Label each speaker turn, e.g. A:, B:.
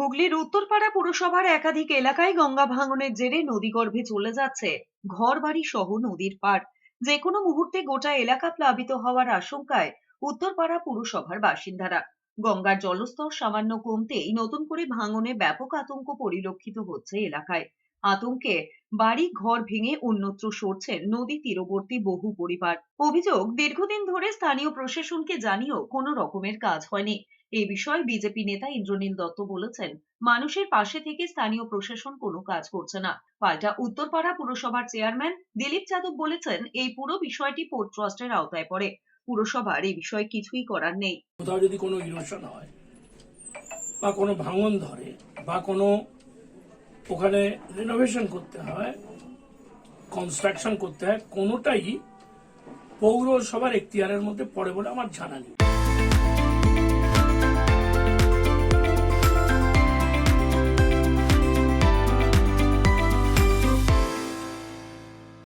A: হুগলির উত্তরপাড়া পুরসভার একাধিক এলাকায় গঙ্গা ভাঙনের জেরে নদীগর্ভে চলে যাচ্ছে ঘরবাড়ি সহ নদীর পার যে কোনো মুহূর্তে গোটা এলাকা প্লাবিত হওয়ার আশঙ্কায় উত্তরপাড়া পুরসভার বাসিন্দারা। গঙ্গার জলস্তর সামান্য কমতেই নতুন করে ভাঙনে ব্যাপক আতঙ্ক পরিলক্ষিত হচ্ছে এলাকায়। আতঙ্কে বাড়ি ঘর ভেঙে অন্যত্র সরছেন নদী তীরবর্তী বহু পরিবার। অভিযোগ, দীর্ঘদিন ধরে স্থানীয় প্রশাসনকে জানিয়েও কোনো রকমের কাজ হয়নি। এই বিষয়ে বিজেপি নেতা ইন্দ্রনীল দত্ত বলেছেন, মানুষের পাশে থেকে স্থানীয় প্রশাসন কোনো কাজ করছে না। পাল্টা উত্তরপাড়া পুরসভার চেয়ারম্যান দিলীপ যাদব বলেছেন, এই পুরো বিষয়টি পোর্ট ট্রাস্টের আওতায় পড়ে। পুরসভার এই বিষয়ে কিছুই করার নেই।
B: কোথাও যদি কোনো ইরোশন হয়, বা কোনো ভাঙন ধরে, বা কোনো ওখানে রিনোভেশন করতে হয় কনস্ট্রাকশন করতে হয়, কোনোটাই পৌরসভার এখতিয়ারের মধ্যে পড়ে বলে আমার জানা নেই।